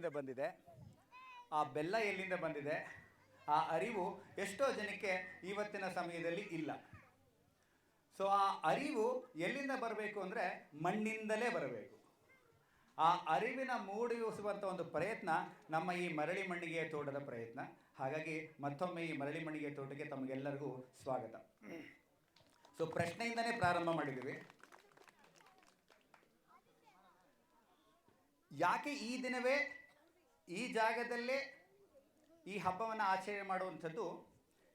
ಎಲ್ಲಿಂದ ಬಂದಿದೆ? ಆ ಬೆಲ್ಲ ಎಲ್ಲಿಂದ ಬಂದಿದೆ? ಆ ಅರಿವು ಎಷ್ಟೋ ಜನಕ್ಕೆ ಇವತ್ತಿನ ಸಮಯದಲ್ಲಿ ಇಲ್ಲ. ಸೊ ಆ ಅರಿವು ಎಲ್ಲಿಂದ ಬರಬೇಕು ಅಂದರೆ ಮಣ್ಣಿಂದಲೇ ಬರಬೇಕು. ಆ ಅರಿವಿನ ಮೂಡಿಸುವಂಥ ಒಂದು ಪ್ರಯತ್ನ ನಮ್ಮ ಈ ಮರಳಿ ಮಣ್ಣಿಗೆ ತೋಟದ ಪ್ರಯತ್ನ. ಹಾಗಾಗಿ ಮತ್ತೊಮ್ಮೆ ಈ ಮರಳಿ ಮಣ್ಣಿಗೆ ತೋಟಕ್ಕೆ ತಮಗೆಲ್ಲರಿಗೂ ಸ್ವಾಗತ. ಸೊ ಪ್ರಶ್ನೆಯಿಂದನೇ ಪ್ರಾರಂಭ ಮಾಡಿದ್ದೀವಿ. ಯಾಕೆ ಈ ದಿನವೇ ಈ ಜಾಗದಲ್ಲೇ ಈ ಹಬ್ಬವನ್ನು ಆಚರಣೆ ಮಾಡುವಂಥದ್ದು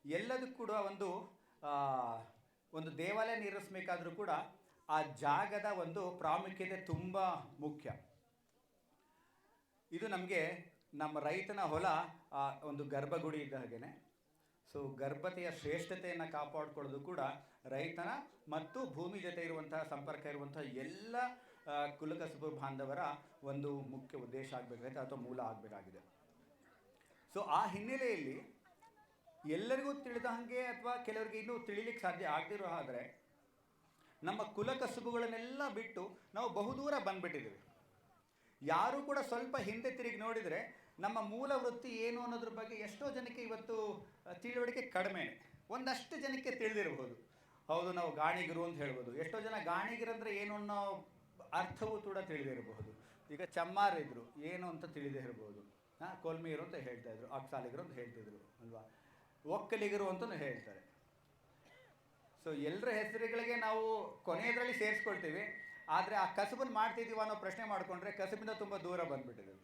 ಎಲ್ಲದಕ್ಕೂ ಕೂಡ ಒಂದು ಒಂದು ದೇವಾಲಯ ನಿರ್ಮಿಸಬೇಕಾದ್ರೂ ಕೂಡ ಆ ಜಾಗದ ಒಂದು ಪ್ರಾಮುಖ್ಯತೆ ತುಂಬ ಮುಖ್ಯ. ಇದು ನಮಗೆ ನಮ್ಮ ರೈತನ ಹೊಲ ಒಂದು ಗರ್ಭಗುಡಿ ಇದ್ದ ಹಾಗೇನೆ. ಸೊ ಗರ್ಭತೆಯ ಶ್ರೇಷ್ಠತೆಯನ್ನು ಕಾಪಾಡಿಕೊಳ್ಳೋದು ಕೂಡ ರೈತನ ಮತ್ತು ಭೂಮಿ ಜೊತೆ ಇರುವಂತಹ ಸಂಪರ್ಕ ಇರುವಂತಹ ಎಲ್ಲ ಕುಲಕಸುಬು ಬಾಂಧವರ ಒಂದು ಮುಖ್ಯ ಉದ್ದೇಶ ಆಗಬೇಕಾಗಿದೆ ಅಥವಾ ಮೂಲ ಆಗಬೇಕಾಗಿದೆ. ಸೊ ಆ ಹಿನ್ನೆಲೆಯಲ್ಲಿ ಎಲ್ಲರಿಗೂ ತಿಳಿದ ಹಾಗೆ ಅಥವಾ ಕೆಲವರಿಗೆ ಇನ್ನೂ ತಿಳಿಲಿಕ್ಕೆ ಸಾಧ್ಯ ಆಗದಿರೋ ಆದರೆ ನಮ್ಮ ಕುಲ ಕಸುಬುಗಳನ್ನೆಲ್ಲ ಬಿಟ್ಟು ನಾವು ಬಹುದೂರ ಬಂದ್ಬಿಟ್ಟಿದ್ದೀವಿ. ಯಾರು ಕೂಡ ಸ್ವಲ್ಪ ಹಿಂದೆ ತಿರುಗಿ ನೋಡಿದರೆ ನಮ್ಮ ಮೂಲ ವೃತ್ತಿ ಏನು ಅನ್ನೋದ್ರ ಬಗ್ಗೆ ಎಷ್ಟೋ ಜನಕ್ಕೆ ಇವತ್ತು ತಿಳುವಳಿಕೆ ಕಡಿಮೆ ಒಂದಷ್ಟು ಜನಕ್ಕೆ ತಿಳಿದಿರಬಹುದು. ಹೌದು, ನಾವು ಗಾಣಿಗರು ಅಂತ ಹೇಳ್ಬೋದು. ಎಷ್ಟೋ ಜನ ಗಾಣಿಗರಂದ್ರೆ ಏನು ಅನ್ನೋ ಅರ್ಥವೂ ಕೂಡ ತಿಳಿದಿರಬಹುದು ಈಗ ಚಮ್ಮಾರಿದ್ರು ಏನು ಅಂತ ತಿಳಿದೇ ಇರಬಹುದು. ಹಾಂ ಕೋಲ್ಮಿಯರು ಅಂತ ಹೇಳ್ತಾ ಇದ್ರು, ಅಕ್ಸಾಲಿಗರು ಅಂತ ಹೇಳ್ತಿದ್ರು ಅಲ್ವಾ? ಒಕ್ಕಲಿಗರು ಅಂತಲೂ ಹೇಳ್ತಾರೆ. ಸೊ ಎಲ್ಲರ ಹೆಸರುಗಳಿಗೆ ನಾವು ಕೊನೆಯದರಲ್ಲಿ ಸೇರಿಸ್ಕೊಳ್ತೀವಿ. ಆದರೆ ಆ ಕಸುಬನ್ನು ಮಾಡ್ತಿದ್ದೀವ ಅನ್ನೋ ಪ್ರಶ್ನೆ ಮಾಡಿಕೊಂಡ್ರೆ ಕಸಬಿಂದ ತುಂಬ ದೂರ ಬಂದ್ಬಿಟ್ಟಿದೆ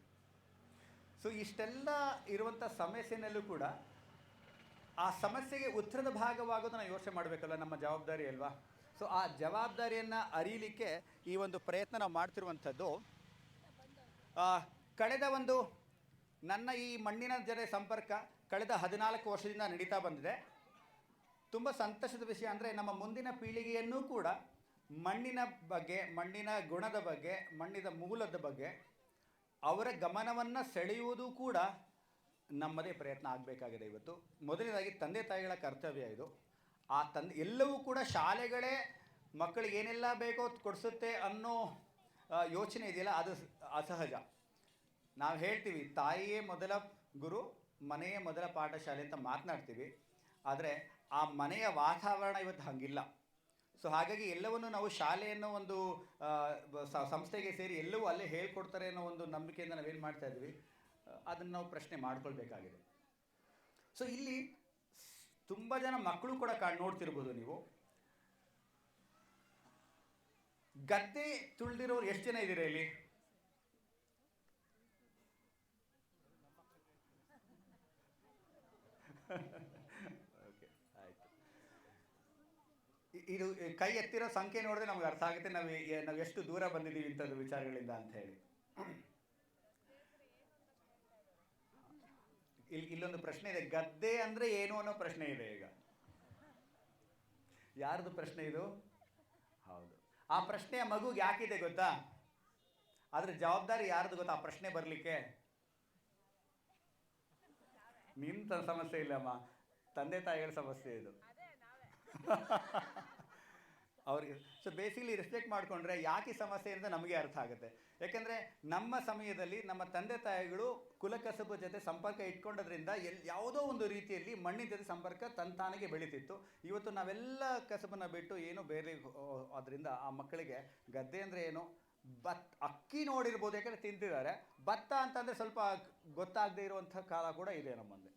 ಸೊ ಇಷ್ಟೆಲ್ಲ ಇರುವಂಥ ಸಮಸ್ಯೆನಲ್ಲೂ ಕೂಡ ಆ ಸಮಸ್ಯೆಗೆ ಉತ್ತರದ ಭಾಗವಾಗೋದು ನಾವು ಯೋಚನೆ ಮಾಡಬೇಕಲ್ಲ ನಮ್ಮ ಜವಾಬ್ದಾರಿ ಅಲ್ವಾ? ಸೊ ಆ ಜವಾಬ್ದಾರಿಯನ್ನು ಅರಿಯಲಿಕ್ಕೆ ಈ ಒಂದು ಪ್ರಯತ್ನ ನಾವು ಮಾಡ್ತಿರುವಂಥದ್ದು ಕಳೆದ ಒಂದು ನನ್ನ ಈ ಮಣ್ಣಿನ ಜೊತೆ ಸಂಪರ್ಕ ಕಳೆದ ಹದಿನಾಲ್ಕು ವರ್ಷದಿಂದ ನಡೀತಾ ಬಂದಿದೆ. ತುಂಬ ಸಂತೋಷದ ವಿಷಯ ಅಂದರೆ ನಮ್ಮ ಮುಂದಿನ ಪೀಳಿಗೆಯನ್ನೂ ಕೂಡ ಮಣ್ಣಿನ ಬಗ್ಗೆ, ಮಣ್ಣಿನ ಗುಣದ ಬಗ್ಗೆ ಮಣ್ಣಿನ ಮೂಲದ ಬಗ್ಗೆ ಅವರ ಗಮನವನ್ನು ಸೆಳೆಯುವುದು ಕೂಡ ನಮ್ಮದೇ ಪ್ರಯತ್ನ ಆಗಬೇಕಾಗಿದೆ ಇವತ್ತು. ಮೊದಲನೇದಾಗಿ ತಂದೆ ತಾಯಿಗಳ ಕರ್ತವ್ಯ ಇದು. ಆ ತಂದೆ, ಎಲ್ಲವೂ ಕೂಡ ಶಾಲೆಗಳೇ ಮಕ್ಕಳಿಗೆ ಏನೆಲ್ಲ ಬೇಕೋ ಕೊಡಿಸುತ್ತೆ ಅನ್ನೋ ಯೋಚನೆ ಇದೆಯಲ್ಲ, ಅದು ಅಸಹಜ. ನಾವು ಹೇಳ್ತೀವಿ, ತಾಯಿಯೇ ಮೊದಲ ಗುರು, ಮನೆಯೇ ಮೊದಲ ಪಾಠಶಾಲೆ ಅಂತ ಮಾತನಾಡ್ತೀವಿ. ಆದರೆ ಆ ಮನೆಯ ವಾತಾವರಣ ಇವತ್ತು ಹಾಗಿಲ್ಲ. ಸೊ ಹಾಗಾಗಿ ಎಲ್ಲವನ್ನು ನಾವು ಶಾಲೆಯನ್ನು ಒಂದು ಸಂಸ್ಥೆಗೆ ಸೇರಿ ಎಲ್ಲವೂ ಅಲ್ಲೇ ಹೇಳ್ಕೊಡ್ತಾರೆ ಅನ್ನೋ ಒಂದು ನಂಬಿಕೆಯಿಂದ ನಾವೇನು ಮಾಡ್ತಾ ಇದ್ವಿ, ಅದನ್ನು ನಾವು ಪ್ರಶ್ನೆ ಮಾಡ್ಕೊಳ್ಬೇಕಾಗಿದೆ. ಸೊ ಇಲ್ಲಿ ತುಂಬ ಜನ ಮಕ್ಕಳು ಕೂಡ ಕಾ ನೋಡ್ತಿರ್ಬೋದು ನೀವು. ಗದ್ದೆ ತುಳಿದಿರೋರು ಎಷ್ಟು ಜನ ಇದ್ದೀರಾ ಇಲ್ಲಿ? ಓಕೆ ಆಯ್ತು. ಇದು ಕೈ ಎತ್ತಿರೋ ಸಂಖ್ಯೆ ನೋಡಿದ್ರೆ ನಮ್ಗೆ ಅರ್ಥ ಆಗುತ್ತೆ. ನಾವು ನಾವು ಎಷ್ಟು ದೂರ ಬಂದಿದ್ದೀವಿ ಇಂಥದ್ದು ವಿಚಾರಗಳಿಂದ ಅಂತ ಹೇಳಿ. ಇಲ್ಲಿ ಇಲ್ಲೊಂದು ಪ್ರಶ್ನೆ ಇದೆ. ಗದ್ದೆ ಅಂದ್ರೆ ಏನು ಅನ್ನೋ ಪ್ರಶ್ನೆ ಇದೆ ಈಗ. ಯಾರ್ದು ಪ್ರಶ್ನೆ ಇದು? ಹೌದು. ಆ ಪ್ರಶ್ನೆಯ ಮಗುಗೆ ಯಾಕಿದೆ ಗೊತ್ತಾ? ಆದ್ರೆ ಜವಾಬ್ದಾರಿ ಯಾರ್ದು ಗೊತ್ತಾ? ಆ ಪ್ರಶ್ನೆ ಬರಲಿಕ್ಕೆ. ನಿಂತ ಸಮಸ್ಯೆ ಇಲ್ಲಮ್ಮ. ತಂದೆ ತಾಯಿಗಳ ಸಮಸ್ಯೆ ಇದು. ಅವ್ರಿಗೆ ಸೊ ಬೇಸಿಕಲಿ ರೆಸ್ಪೆಕ್ಟ್ ಮಾಡಿಕೊಂಡ್ರೆ ಯಾಕೆ ಸಮಸ್ಯೆ ಅಂತ ನಮಗೆ ಅರ್ಥ ಆಗುತ್ತೆ. ಯಾಕೆಂದರೆ ನಮ್ಮ ಸಮಯದಲ್ಲಿ ನಮ್ಮ ತಂದೆ ತಾಯಿಗಳು ಕುಲಕಸಬು ಜೊತೆ ಸಂಪರ್ಕ ಇಟ್ಕೊಂಡೋದ್ರಿಂದ ಎಲ್, ಯಾವುದೋ ಒಂದು ರೀತಿಯಲ್ಲಿ ಮಣ್ಣಿನ ಜೊತೆ ಸಂಪರ್ಕ ತಂತಾನಿಗೆ ಬೆಳೀತಿತ್ತು. ಇವತ್ತು ನಾವೆಲ್ಲ ಕಸಬನ್ನು ಬಿಟ್ಟು ಏನು ಬೇರೆ ಅದರಿಂದ ಆ ಮಕ್ಕಳಿಗೆ ಗದ್ದೆ ಅಂದರೆ ಏನು? ಭತ್ ಅಕ್ಕಿ ನೋಡಿರ್ಬೋದು, ಯಾಕಂದರೆ ತಿಂತಿದ್ದಾರೆ. ಭತ್ತ ಅಂತಂದರೆ ಸ್ವಲ್ಪ ಗೊತ್ತಾಗದೇ ಇರುವಂಥ ಕಾಲ ಕೂಡ ಇದೆ ನಮ್ಮ ಮುಂದೆ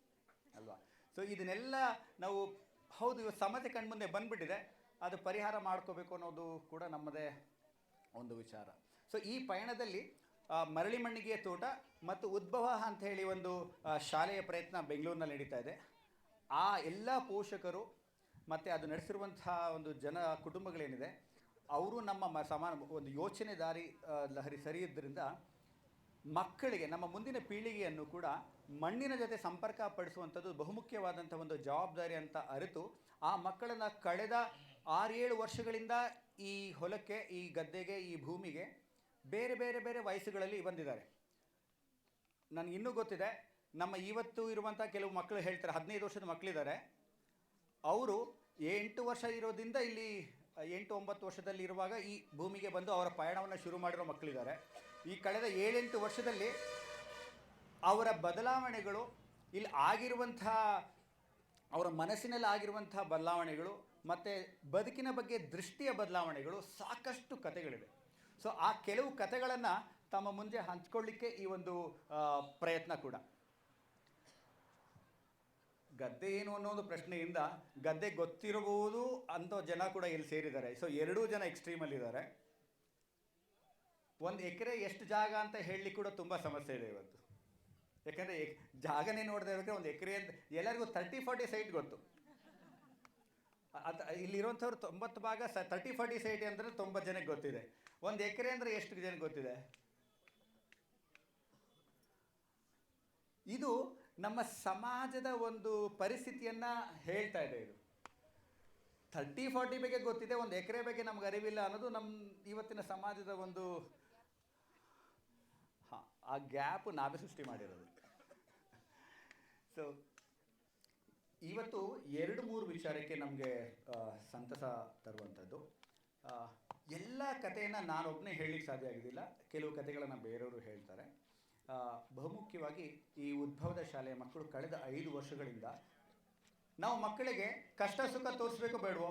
ಅಲ್ವಾ? ಸೊ ಇದನ್ನೆಲ್ಲ ನಾವು, ಹೌದು, ಇವತ್ತು ಸಮಸ್ಯೆ ಕಣ್ಮುಂದೆ ಬಂದ್ಬಿಟ್ಟಿದೆ. ಅದು ಪರಿಹಾರ ಮಾಡ್ಕೋಬೇಕು ಅನ್ನೋದು ಕೂಡ ನಮ್ಮದೇ ಒಂದು ವಿಚಾರ. ಸೊ ಈ ಪಯಣದಲ್ಲಿ ಮರಳಿ ಮಣ್ಣಿಗೆಯ ತೋಟ ಮತ್ತು ಉದ್ಭವ ಅಂತ ಹೇಳಿ ಒಂದು ಶಾಲೆಯ ಪ್ರಯತ್ನ ಬೆಂಗಳೂರಿನಲ್ಲಿ ನಡೀತಾ ಇದೆ. ಆ ಎಲ್ಲ ಪೋಷಕರು ಮತ್ತು ಅದು ನಡೆಸಿರುವಂತಹ ಒಂದು ಜನ ಕುಟುಂಬಗಳೇನಿದೆ, ಅವರು ನಮ್ಮ ಸಮಾನ, ಒಂದು ಯೋಚನೆ ದಾರಿ ಲಹರಿ ಸರಿಯಿದ್ದರಿಂದ ಮಕ್ಕಳಿಗೆ, ನಮ್ಮ ಮುಂದಿನ ಪೀಳಿಗೆಯನ್ನು ಕೂಡ ಮಣ್ಣಿನ ಜೊತೆ ಸಂಪರ್ಕ ಪಡಿಸುವಂಥದ್ದು ಬಹುಮುಖ್ಯವಾದಂಥ ಒಂದು ಜವಾಬ್ದಾರಿ ಅಂತ ಅರಿತು, ಆ ಮಕ್ಕಳನ್ನು ಕಳೆದ ಆರೇಳು ವರ್ಷಗಳಿಂದ ಈ ಹೊಲಕ್ಕೆ, ಈ ಗದ್ದೆಗೆ, ಈ ಭೂಮಿಗೆ ಬೇರೆ ಬೇರೆ ಬೇರೆ ವಯಸ್ಸುಗಳಲ್ಲಿ ಬಂದಿದ್ದಾರೆ. ನನಗೆ ಇನ್ನೂ ಗೊತ್ತಿದೆ, ನಮ್ಮ ಇವತ್ತು ಇರುವಂಥ ಕೆಲವು ಮಕ್ಕಳು ಹೇಳ್ತಾರೆ, ಹದಿನೈದು ವರ್ಷದ ಮಕ್ಕಳಿದ್ದಾರೆ ಅವರು ಎಂಟು ವರ್ಷ ಇರೋದ್ರಿಂದ ಇಲ್ಲಿ, ಎಂಟು ಒಂಬತ್ತು ವರ್ಷದಲ್ಲಿ ಇರುವಾಗ ಈ ಭೂಮಿಗೆ ಬಂದು ಅವರ ಪಯಣವನ್ನು ಶುರು ಮಾಡಿರೋ ಮಕ್ಕಳಿದ್ದಾರೆ ಈ ಕಳೆದ ಏಳೆಂಟು ವರ್ಷದಲ್ಲಿ ಅವರ ಬದಲಾವಣೆಗಳು, ಇಲ್ಲಿ ಆಗಿರುವಂಥ, ಅವರ ಮನಸ್ಸಿನಲ್ಲಿ ಆಗಿರುವಂಥ ಬದಲಾವಣೆಗಳು ಮತ್ತು ಬದುಕಿನ ಬಗ್ಗೆ ದೃಷ್ಟಿಯ ಬದಲಾವಣೆಗಳು ಸಾಕಷ್ಟು ಕತೆಗಳಿವೆ ಸೊ ಆ ಕೆಲವು ಕತೆಗಳನ್ನು ತಮ್ಮ ಮುಂದೆ ಹಂಚ್ಕೊಳ್ಳಿಕ್ಕೆ ಈ ಒಂದು ಪ್ರಯತ್ನ ಕೂಡ. ಗದ್ದೆ ಏನು ಅನ್ನೋ ಒಂದು ಪ್ರಶ್ನೆಯಿಂದ ಗದ್ದೆ ಗೊತ್ತಿರಬಹುದು ಅಂತ ಜನ ಕೂಡ ಇಲ್ಲಿ ಸೇರಿದ್ದಾರೆ. ಸೊ ಎರಡೂ ಜನ ಎಕ್ಸ್ಟ್ರೀಮಲ್ಲಿದ್ದಾರೆ ಒಂದು ಎಕರೆ ಎಷ್ಟು ಜಾಗ ಅಂತ ಹೇಳಲಿಕ್ಕೆ ಕೂಡ ತುಂಬ ಸಮಸ್ಯೆ ಇದೆ ಇವತ್ತು. ಯಾಕಂದರೆ, ಜಾಗನೇ ನೋಡದೆ ಇರೋಕೆ ಒಂದು ಎಕರೆ ಅಂತ ಎಲ್ಲರಿಗೂ ತರ್ಟಿ ಫಾರ್ಟಿ ಸೈಟ್ ಗೊತ್ತು. ಅದ್ ಇಲ್ಲಿರುವಂಥವ್ರು ತೊಂಬತ್ತು ಭಾಗ ಸ ತರ್ಟಿ ಫಾರ್ಟಿ ಸೈಟಿ ಅಂದರೆ ತೊಂಬತ್ತು ಜನಕ್ಕೆ ಗೊತ್ತಿದೆ. ಒಂದು ಎಕರೆ ಅಂದರೆ ಎಷ್ಟು ಜನಕ್ಕೆ ಗೊತ್ತಿದೆ? ಇದು ನಮ್ಮ ಸಮಾಜದ ಒಂದು ಪರಿಸ್ಥಿತಿಯನ್ನು ಹೇಳ್ತಾ ಇದೆ ಇದು. ಥರ್ಟಿ ಫಾರ್ಟಿ ಬಗ್ಗೆ ಗೊತ್ತಿದೆ, ಒಂದು ಎಕರೆ ಬಗ್ಗೆ ನಮ್ಗೆ ಅರಿವಿಲ್ಲ ಅನ್ನೋದು ನಮ್ಮ ಇವತ್ತಿನ ಸಮಾಜದ ಒಂದು ಹಾಂ, ಆ ಗ್ಯಾಪ್ ನಾವೇ ಸೃಷ್ಟಿ ಮಾಡಿರೋದು. ಸೊ ಇವತ್ತು ಎರಡು ಮೂರು ವಿಚಾರಕ್ಕೆ ನಮಗೆ ಸಂತಸ ತರುವಂಥದ್ದು. ಎಲ್ಲ ಕಥೆಯನ್ನು ನಾನೊಬ್ಬನೇ ಹೇಳಲಿಕ್ಕೆ ಸಾಧ್ಯ ಆಗೋದಿಲ್ಲ ಕೆಲವು ಕಥೆಗಳನ್ನು ಬೇರೆಯವರು ಹೇಳ್ತಾರೆ. ಬಹುಮುಖ್ಯವಾಗಿ ಈ ಉದ್ಭವದ ಶಾಲೆಯ ಮಕ್ಕಳು ಕಳೆದ ಐದು ವರ್ಷಗಳಿಂದ ನಾವು ಮಕ್ಕಳಿಗೆ ಕಷ್ಟ ಸುಖ ತೋರಿಸ್ಬೇಕು ಬೇಡವೋ?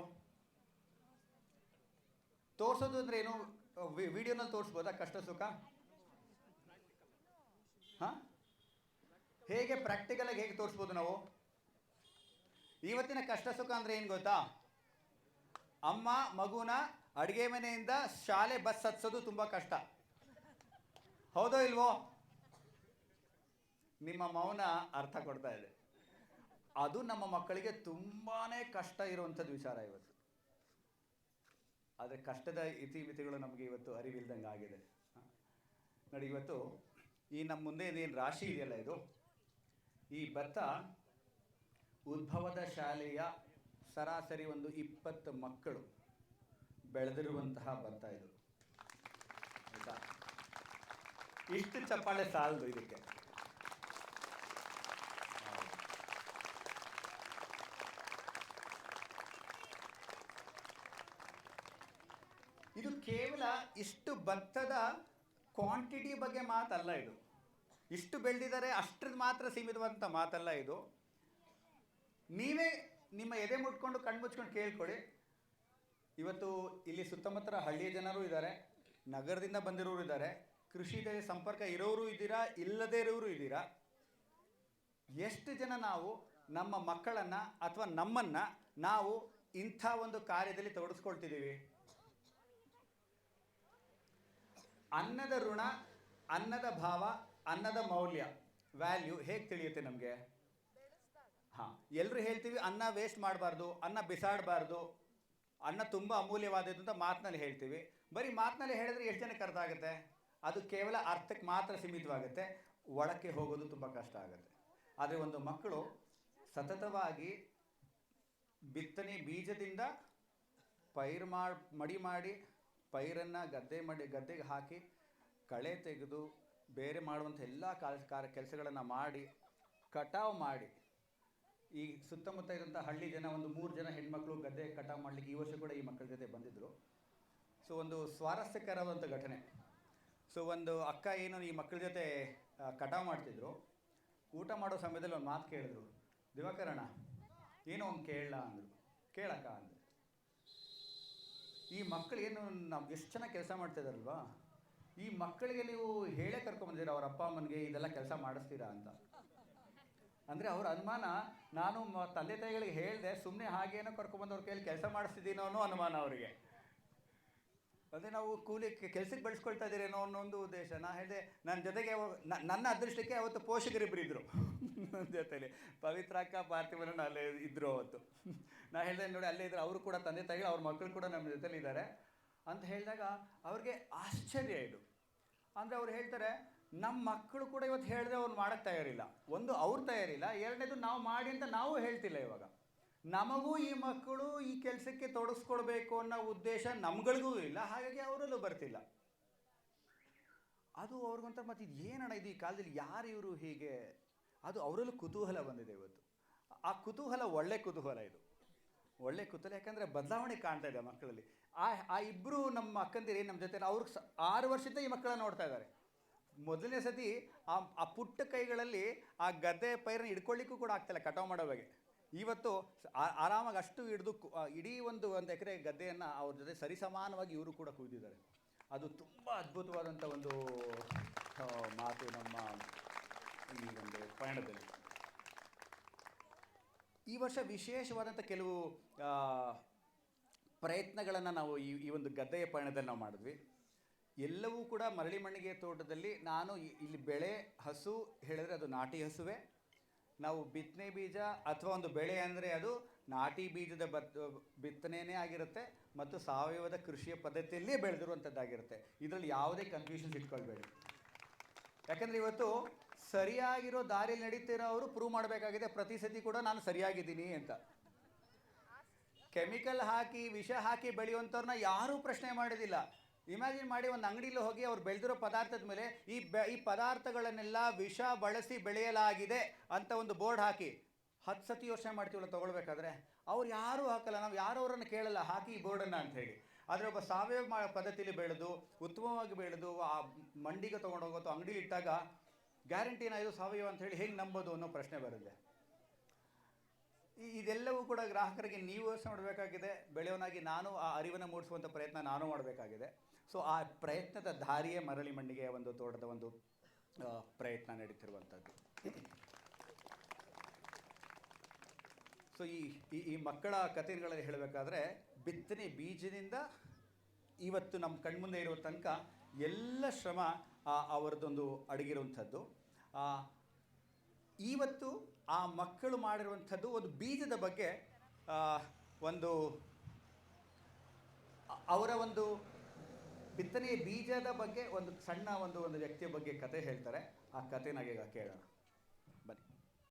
ತೋರಿಸೋದು ಅಂದರೆ ಏನು? ವಿಡಿಯೋನಲ್ಲಿ ತೋರಿಸ್ಬೋದಾ ಕಷ್ಟ ಸುಖ? ಹಾಂ? ಹೇಗೆ ಪ್ರಾಕ್ಟಿಕಲಾಗಿ ಹೇಗೆ ತೋರಿಸ್ಬೋದು ನಾವು? ಇವತ್ತಿನ ಕಷ್ಟ ಸುಖ ಅಂದ್ರೆ ಏನು ಗೊತ್ತಾ? ಅಮ್ಮ, ಮಗುನ ಅಡುಗೆ ಮನೆಯಿಂದ ಶಾಲೆ ಬಸ್ ಹತ್ಸೋದು ತುಂಬ ಕಷ್ಟ. ಹೌದೋ ಇಲ್ವೋ? ನಿಮ್ಮ ಮೌನ ಅರ್ಥ ಕೊಡ್ತಾ ಇದೆ. ಅದು ನಮ್ಮ ಮಕ್ಕಳಿಗೆ ತುಂಬಾನೇ ಕಷ್ಟ ಇರುವಂಥದ್ದು ವಿಚಾರ ಇವತ್ತು. ಆದರೆ ಕಷ್ಟದ ಇತಿಮಿತಿಗಳು ನಮಗೆ ಇವತ್ತು ಅರಿವಿಲ್ದಂಗೆ ಆಗಿದೆ? ನೋಡಿ, ಇವತ್ತು ಈ ನಮ್ಮ ಮುಂದೆ ಏನು ರಾಶಿ ಇದೆಯಲ್ಲ ಇದು? ಈ ಭತ್ತ ಉದ್ಭವದ ಶಾಲೆಯ ಸರಾಸರಿ ಒಂದು ಇಪ್ಪತ್ತು ಮಕ್ಕಳು ಬೆಳೆದಿರುವಂತಹ ಭತ್ತ ಇದು. ಇಷ್ಟು ಚಪ್ಪಾಳೆ ಸಾಲದು ಇದಕ್ಕೆ. ಇದು ಕೇವಲ ಇಷ್ಟು ಭತ್ತದ ಕ್ವಾಂಟಿಟಿ ಬಗ್ಗೆ ಮಾತಲ್ಲ ಇದು. ಇಷ್ಟು ಬೆಳೆದಿದ್ದಾರೆ ಅಷ್ಟ್ರದ್ದು ಮಾತ್ರ ಸೀಮಿತವಾದಂಥ ಮಾತಲ್ಲ ಇದು. ನೀವೇ ನಿಮ್ಮ ಎದೆ ಮುಟ್ಕೊಂಡು ಕಣ್ಣು ಮುಚ್ಕೊಂಡು ಕೇಳ್ಕೊಳ್ಳಿ. ಇವತ್ತು ಇಲ್ಲಿ ಸುತ್ತಮುತ್ತ ಹಳ್ಳಿಯ ಜನರು ಇದ್ದಾರೆ, ನಗರದಿಂದ ಬಂದಿರೋರು ಇದ್ದಾರೆ, ಕೃಷಿ ಸಂಪರ್ಕ ಇರೋರು ಇದ್ದೀರಾ, ಇಲ್ಲದೇ ಇರೋರು ಇದ್ದೀರಾ? ಎಷ್ಟು ಜನ ನಾವು ನಮ್ಮ ಮಕ್ಕಳನ್ನು ಅಥವಾ ನಮ್ಮನ್ನು ನಾವು ಇಂಥ ಒಂದು ಕಾರ್ಯದಲ್ಲಿ ತೊಡಸ್ಕೊಳ್ತಿದ್ದೀವಿ? ಅನ್ನದ ಋಣ, ಅನ್ನದ ಭಾವ, ಅನ್ನದ ಮೌಲ್ಯ ವ್ಯಾಲ್ಯೂ ಹೇಗೆ ತಿಳಿಯುತ್ತೆ ನಮಗೆ? ಹಾಂ. ಎಲ್ಲರೂ ಹೇಳ್ತೀವಿ ಅನ್ನ ವೇಸ್ಟ್ ಮಾಡಬಾರ್ದು, ಅನ್ನ ಬಿಸಾಡಬಾರ್ದು, ಅನ್ನ ತುಂಬ ಅಮೂಲ್ಯವಾದದ್ದು ಅಂತ ಮಾತಿನಲ್ಲಿ ಹೇಳ್ತೀವಿ. ಬರೀ ಮಾತಿನಲ್ಲಿ ಹೇಳಿದ್ರೆ ಎಷ್ಟು ಜನಕ್ಕೆ ಅರ್ಥ ಆಗುತ್ತೆ? ಅದು ಕೇವಲ ಅರ್ಥಕ್ಕೆ ಮಾತ್ರ ಸೀಮಿತವಾಗುತ್ತೆ. ಒಳಕ್ಕೆ ಹೋಗೋದು ತುಂಬ ಕಷ್ಟ ಆಗುತ್ತೆ. ಆದರೆ ಒಂದು ಮಕ್ಕಳು ಸತತವಾಗಿ ಬಿತ್ತನೆ ಬೀಜದಿಂದ ಪೈರು ಮಾಡಿ, ಮಡಿ ಮಾಡಿ, ಪೈರನ್ನು ಗದ್ದೆ ಮಾಡಿ, ಗದ್ದೆಗೆ ಹಾಕಿ ಕಳೆ ತೆಗೆದು ಬೇರೆ ಮಾಡುವಂಥ ಎಲ್ಲ ಕಾರ್ಯ ಕೆಲಸಗಳನ್ನು ಮಾಡಿ, ಕಟಾವು ಮಾಡಿ ಈ ಸುತ್ತಮುತ್ತ ಇರುವಂಥ ಹಳ್ಳಿ ಜನ ಒಂದು ಮೂರು ಜನ ಹೆಣ್ಮಕ್ಳು ಗದ್ದೆ ಕಟಾವು ಮಾಡಲಿಕ್ಕೆ ಈ ವರ್ಷ ಕೂಡ ಈ ಮಕ್ಕಳ ಜೊತೆ ಬಂದಿದ್ದರು ಸೊ ಒಂದು ಸ್ವಾರಸ್ಯಕರವಾದಂಥ ಘಟನೆ. ಸೊ ಒಂದು ಅಕ್ಕ ಏನು ಈ ಮಕ್ಕಳ ಜೊತೆ ಕಟಾವು ಮಾಡ್ತಿದ್ರು. ಊಟ ಮಾಡೋ ಸಮಯದಲ್ಲಿ ಒಂದು ಮಾತು ಕೇಳಿದ್ರು. ದಿವಾಕರಣ ಏನೋ ಅವ್ನು ಕೇಳಲ್ಲ ಅಂದರು. ಕೇಳಕ್ಕ ಅಂದರು. ಈ ಮಕ್ಕಳು ಏನು ನಾವು ಎಷ್ಟು ಚೆನ್ನಾಗಿ ಕೆಲಸ ಮಾಡ್ತಿದಾರಲ್ವಾ ಈ ಮಕ್ಕಳಿಗೆ ನೀವು ಹೇಳೇ ಕರ್ಕೊಂಬಂದಿರ ಅವ್ರ ಅಪ್ಪ ಅಮ್ಮನಿಗೆ ಇದೆಲ್ಲ ಕೆಲಸ ಮಾಡಿಸ್ತೀರಾ ಅಂತ. ಅಂದರೆ ಅವ್ರ ಅನುಮಾನ, ನಾನು ತಂದೆ ತಾಯಿಗಳಿಗೆ ಹೇಳಿದೆ ಸುಮ್ಮನೆ ಹಾಗೇನೋ ಕರ್ಕೊಂಬಂದು ಕೈಯಲ್ಲಿ ಕೆಲಸ ಮಾಡಿಸ್ತಿದ್ದೀನೋ ಅನ್ನೋ ಅನುಮಾನ ಅವರಿಗೆ. ಅದೇ ನಾವು ಕೂಲಿ ಕೆಲಸಕ್ಕೆ ಬೆಳೆಸ್ಕೊಳ್ತಾ ಇದ್ದೀರೇನೋ ಅನ್ನೋ ಒಂದು ಉದ್ದೇಶ. ನಾ ಹೇಳಿದೆ ನನ್ನ ಜೊತೆಗೆ ನನ್ನ ಅದೃಷ್ಟಕ್ಕೆ ಅವತ್ತು ಪೋಷಕರಿಬ್ಬರು ಇದ್ದರು ನನ್ನ ಜೊತೆಲಿ. ಪವಿತ್ರ ಅಕ್ಕ ಪಾರ್ಥಿವನ ಅಲ್ಲೇ ಇದ್ದರು ಅವತ್ತು. ನಾ ಹೇಳಿದೆ, ನೋಡಿ ಅಲ್ಲೇ ಇದ್ದರು ಅವರು ಕೂಡ, ತಂದೆ ತಾಯಿಗಳು, ಅವ್ರ ಮಕ್ಕಳು ಕೂಡ ನಮ್ಮ ಜೊತೆಲಿ ಇದ್ದಾರೆ ಅಂತ ಹೇಳಿದಾಗ ಅವ್ರಿಗೆ ಆಶ್ಚರ್ಯ ಇದು. ಅಂದರೆ ಅವ್ರು ಹೇಳ್ತಾರೆ ನಮ್ಮ ಮಕ್ಕಳು ಕೂಡ ಇವತ್ತು ಹೇಳಿದ್ರೆ ಅವ್ರು ಮಾಡೋಕ್ಕೆ ತಯಾರಿಲ್ಲ. ಒಂದು ಅವ್ರು ತಯಾರಿಲ್ಲ, ಎರಡನೇದು ನಾವು ಮಾಡಿ ಅಂತ ನಾವು ಹೇಳ್ತಿಲ್ಲ ಇವಾಗ. ನಮಗೂ ಈ ಮಕ್ಕಳು ಈ ಕೆಲಸಕ್ಕೆ ತೊಡಗಿಸ್ಕೊಳ್ಬೇಕು ಅನ್ನೋ ಉದ್ದೇಶ ನಮ್ಗಳಿಗೂ ಇಲ್ಲ, ಹಾಗಾಗಿ ಅವರಲ್ಲೂ ಬರ್ತಿಲ್ಲ. ಅದು ಅವ್ರಿಗೊಂಥರ ಮತ್ತೆ ಇದು ಏನಣ್ಣ ಇದು ಈ ಕಾಲದಲ್ಲಿ ಯಾರು ಇವರು ಹೀಗೆ? ಅದು ಅವರಲ್ಲೂ ಕುತೂಹಲ ಬಂದಿದೆ ಇವತ್ತು. ಆ ಕುತೂಹಲ ಒಳ್ಳೆ ಕುತೂಹಲ ಇದು. ಒಳ್ಳೆ ಕುತೂಹಲ, ಯಾಕಂದರೆ ಬದಲಾವಣೆ ಕಾಣ್ತಾ ಇದೆ ಮಕ್ಕಳಲ್ಲಿ. ಆ ಆ ಇಬ್ಬರು ನಮ್ಮ ಅಕ್ಕಂದಿರಿ ನಮ್ಮ ಜೊತೆ ಅವ್ರಿಗೆ ಆರು ವರ್ಷದಿಂದ ಈ ಮಕ್ಕಳನ್ನ ನೋಡ್ತಾ ಇದ್ದಾರೆ ಮೊದಲನೇ ಸತಿ ಆ ಆ ಪುಟ್ಟ ಕೈಗಳಲ್ಲಿ ಆ ಗದ್ದೆ ಪೈರನ್ನ ಹಿಡ್ಕೊಳ್ಳಿಕ್ಕೂ ಕೂಡ ಆಗ್ತಿಲ್ಲ ಕಟಾವು ಮಾಡೋವಾಗೆ ಇವತ್ತು ಆರಾಮಾಗಿ ಅಷ್ಟು ಹಿಡಿದು ಇಡೀ ಒಂದು ಒಂದು ಎಕರೆ ಗದ್ದೆಯನ್ನು ಅವ್ರ ಜೊತೆ ಸರಿಸಮಾನವಾಗಿ ಇವರು ಕೂಡ ಕುಯ್ದಿದ್ದಾರೆ. ಅದು ತುಂಬ ಅದ್ಭುತವಾದಂಥ ಒಂದು ಮಾತು ನಮ್ಮ ಈ ಒಂದು ಪಯಣದಲ್ಲಿ. ಈ ವರ್ಷ ವಿಶೇಷವಾದಂಥ ಕೆಲವು ಪ್ರಯತ್ನಗಳನ್ನು ನಾವು ಈ ಈ ಒಂದು ಗದ್ದೆಯ ಪಯಣದಲ್ಲಿ ನಾವು ಮಾಡಿದ್ವಿ. ಎಲ್ಲವೂ ಕೂಡ ಮರಳಿ ಮಣ್ಣಿಗೆ ತೋಟದಲ್ಲಿ ನಾನು ಇಲ್ಲಿ ಬೆಳೆ, ಹಸು, ಹೇಳಿದ್ರೆ ಅದು ನಾಟಿ ಹಸುವೆ. ನಾವು ಬಿತ್ತನೆ ಬೀಜ ಅಥವಾ ಒಂದು ಬೆಳೆ ಅಂದರೆ ಅದು ನಾಟಿ ಬೀಜದ ಬತ್ ಬಿತ್ತನೆಯೇ ಆಗಿರುತ್ತೆ ಮತ್ತು ಸಾವಯವದ ಕೃಷಿಯ ಪದ್ಧತಿಯಲ್ಲಿ ಬೆಳೆದಿರುವಂಥದ್ದಾಗಿರುತ್ತೆ. ಇದರಲ್ಲಿ ಯಾವುದೇ ಕನ್ಫ್ಯೂಷನ್ಸ್ ಇಟ್ಕೊಳ್ಬೇಡಿ. ಯಾಕಂದರೆ ಇವತ್ತು ಸರಿಯಾಗಿರೋ ದಾರಿಯಲ್ಲಿ ನಡೀತಿರೋ ಅವರು ಪ್ರೂವ್ ಮಾಡಬೇಕಾಗಿದೆ, ಪ್ರತಿ ಸತಿ ಕೂಡ ನಾನು ಸರಿಯಾಗಿದ್ದೀನಿ ಅಂತ. ಕೆಮಿಕಲ್ ಹಾಕಿ, ವಿಷ ಹಾಕಿ ಬೆಳೆಯುವಂಥವ್ರನ್ನ ಯಾರೂ ಪ್ರಶ್ನೆ ಮಾಡೋದಿಲ್ಲ. ಇಮ್ಯಾಜಿನ್ ಮಾಡಿ ಒಂದು ಅಂಗಡಿಲಿ ಹೋಗಿ ಅವ್ರು ಬೆಳೆದಿರೋ ಪದಾರ್ಥದ ಮೇಲೆ ಈ ಬೆ, ಈ ಪದಾರ್ಥಗಳನ್ನೆಲ್ಲ ವಿಷ ಬಳಸಿ ಬೆಳೆಯಲಾಗಿದೆ ಅಂತ ಒಂದು ಬೋರ್ಡ್ ಹಾಕಿ. ಹತ್ತು ಸತಿ ಯೋಚನೆ ಮಾಡ್ತೀವಲ್ಲ ತೊಗೊಳ್ಬೇಕಾದ್ರೆ. ಅವ್ರು ಯಾರೂ ಹಾಕಲ್ಲ, ನಾವು ಯಾರು ಅವರನ್ನು ಕೇಳಲ್ಲ, ಹಾಕಿ ಈ ಬೋರ್ಡನ್ನು ಅಂತ ಹೇಳಿ ಆದರೆ ಒಬ್ಬ ಸಾವಯವ ಮಾ, ಪದ್ಧತಿಲಿ ಬೆಳೆದು, ಉತ್ತಮವಾಗಿ ಬೆಳೆದು, ಆ ಮಂಡಿಗೆ ತೊಗೊಂಡೋಗೋ ಅಥವಾ ಅಂಗಡಿಲಿ ಇಟ್ಟಾಗ ಗ್ಯಾರಂಟಿನ ಇದು ಸಾವಯವ ಅಂತ ಹೇಳಿ ಹೇಗೆ ನಂಬೋದು ಅನ್ನೋ ಪ್ರಶ್ನೆ ಬರುತ್ತೆ. ಇದೆಲ್ಲವೂ ಕೂಡ ಗ್ರಾಹಕರಿಗೆ ನೀವು ಯೋಚನೆ ಮಾಡಬೇಕಾಗಿದೆ. ಬೆಳೆಯೋನಾಗಿ ನಾನು ಆ ಅರಿವನ್ನು ಮೂಡಿಸುವಂಥ ಪ್ರಯತ್ನ ನಾನು ಮಾಡಬೇಕಾಗಿದೆ. ಸೊ ಆ ಪ್ರಯತ್ನದ ದಾರಿಯೇ ಮರಳಿ ಮಣ್ಣಿಗೆ ಒಂದು ತೋಟದ ಒಂದು ಪ್ರಯತ್ನ ನಡೀತಿರುವಂಥದ್ದು ಸೊ ಈ ಈ- ಮಕ್ಕಳ ಕಥೆಗಳಲ್ಲಿ ಹೇಳಬೇಕಾದ್ರೆ ಬಿತ್ತನೆ ಬೀಜದಿಂದ ಇವತ್ತು ನಮ್ಮ ಕಣ್ಮುಂದೆ ಇರೋ ತನಕ ಎಲ್ಲ ಶ್ರಮ ಆ, ಅವರದೊಂದು ಅಡಗಿರುವಂಥದ್ದು. ಇವತ್ತು ಆ ಮಕ್ಕಳು ಮಾಡಿರುವಂಥದ್ದು ಒಂದು ಬೀಜದ ಬಗ್ಗೆ ಒಂದು, ಅವರ ಒಂದು ಬಿತ್ತನೆಯ ಬೀಜದ ಬಗ್ಗೆ ಒಂದು ಸಣ್ಣ ಒಂದು ಒಂದು ವ್ಯಕ್ತಿಯ ಬಗ್ಗೆ ಕತೆ ಹೇಳ್ತಾರೆ. ಆ ಕತೆ ಈಗ ಕೇಳೋಣ.